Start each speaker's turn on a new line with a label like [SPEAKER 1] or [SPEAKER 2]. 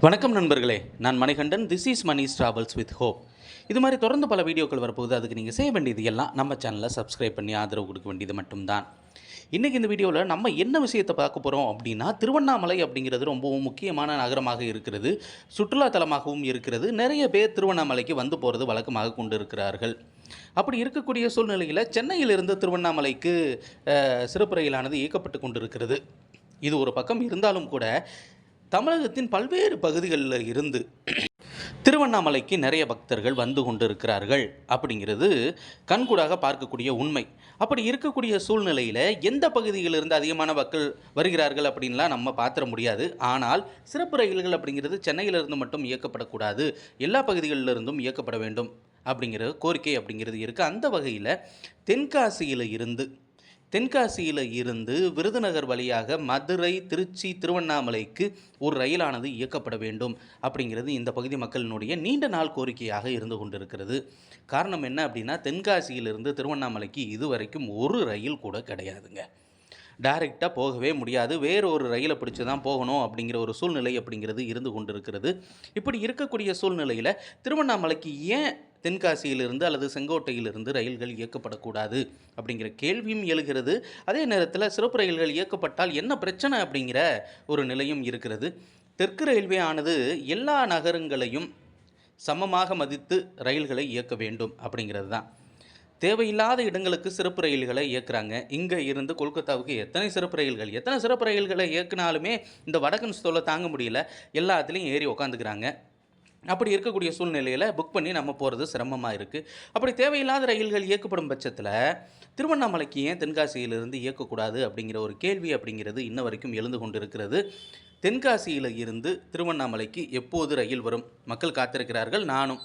[SPEAKER 1] வணக்கம் நண்பர்களே. நான் Manikandan. This is Mani's travels with hope இது மாதிரி தொடர்ந்து பல வீடியோக்கள் வரப்போகுது. அதுக்கு நீங்கள் செய்ய வேண்டியது எல்லாம் நம்ம சேனலை சப்ஸ்கிரைப் பண்ணி ஆதரவு கொடுக்க வேண்டியது மட்டும்தான். இன்றைக்கி இந்த வீடியோவில் நம்ம என்ன விஷயத்தை பார்க்க போகிறோம் அப்படின்னா திருவண்ணாமலை அப்படிங்கிறது ரொம்பவும் முக்கியமான நகரமாக இருக்கிறது. சுற்றுலாத்தலமாகவும் இருக்கிறது. நிறைய பேர் திருவண்ணாமலைக்கு வந்து போகிறது வழக்கமாக கொண்டு இருக்கிறார்கள் அப்படி இருக்கக்கூடிய சூழ்நிலையில் சென்னையிலிருந்து திருவண்ணாமலைக்கு சிறப்பு ரயிலானது இயக்கப்பட்டு கொண்டிருக்கிறது. இது ஒரு பக்கம் இருந்தாலும் கூட தமிழகத்தின் பல்வேறு பகுதிகளில் இருந்து திருவண்ணாமலைக்கு நிறைய பக்தர்கள் வந்து கொண்டிருக்கிறார்கள் அப்படிங்கிறது கண்கூடாக பார்க்கக்கூடிய உண்மை. அப்படி இருக்கக்கூடிய சூழ்நிலையில் எந்த பகுதியிலிருந்து அதிகமான மக்கள் வருகிறார்கள் அப்படின்லாம் நம்ம பார்த்துட முடியாது. ஆனால் சிறப்பு ரயில்கள் அப்படிங்கிறது சென்னையிலிருந்து மட்டும் இயக்கப்படக்கூடாது. எல்லா பகுதிகளிலிருந்தும் இயக்கப்பட வேண்டும் அப்படிங்கிற கோரிக்கை அப்படிங்கிறது இருக்குது அந்த வகையில் தென்காசியில் இருந்து தென்காசியில் இருந்து விருதுநகர் வழியாக மதுரை திருச்சி திருவண்ணாமலைக்கு ஒரு ரயிலானது இயக்கப்பட வேண்டும் அப்படிங்கிறது இந்த பகுதி மக்களினுடைய நீண்ட நாள் கோரிக்கையாக இருந்து கொண்டிருக்கிறது. காரணம் என்ன அப்படின்னா தென்காசியிலிருந்து திருவண்ணாமலைக்கு இதுவரைக்கும் ஒரு ரயில் கூட கிடையாதுங்க. டைரெக்டாக போகவே முடியாது. வேறு ஒரு ரயிலை பிடிச்சி தான் போகணும் அப்படிங்கிற ஒரு சூழ்நிலை அப்படிங்கிறது இருந்து கொண்டிருக்கிறது. இப்படி இருக்கக்கூடிய சூழ்நிலையில் திருவண்ணாமலைக்கு ஏன் தென்காசியிலிருந்து அல்லது செங்கோட்டையிலிருந்து ரயில்கள் இயக்கப்படக்கூடாது அப்படிங்கிற கேள்வியும் எழுகிறது. அதே நேரத்தில் சிறப்பு ரயில்கள் இயக்கப்பட்டால் என்ன பிரச்சனை அப்படிங்கிற ஒரு நிலையும் இருக்கிறது. தெற்கு ரயில்வே ஆனது எல்லா நகரங்களையும் சமமாக மதித்து ரயில்களை இயக்க வேண்டும் அப்படிங்கிறது தான். தேவையில்லாத இடங்களுக்கு சிறப்பு ரயில்களை இயக்குறாங்க. இங்கே இருந்து கொல்கத்தாவுக்கு எத்தனை சிறப்பு ரயில்கள் எத்தனை சிறப்பு ரயில்களை இயக்குனாலுமே இந்த வடக்கன் ஸ்தோலை தாங்க முடியல. எல்லாத்துலேயும் ஏறி உக்காந்துக்கிறாங்க. அப்படி இருக்கக்கூடிய சூழ்நிலையில் புக் பண்ணி நம்ம போகிறது சிரமமாக இருக்குது அப்படி தேவையில்லாத ரயில்கள் இயக்கப்படும் பட்சத்தில் திருவண்ணாமலைக்கு ஏன் தென்காசியிலிருந்து இயக்கக்கூடாது அப்படிங்கிற ஒரு கேள்வி அப்படிங்கிறது இன்ன வரைக்கும் எழுந்து கொண்டிருக்கிறது. தென்காசியில் இருந்து திருவண்ணாமலைக்கு எப்போது ரயில் வரும்? மக்கள் காத்திருக்கிறார்கள் நானும்.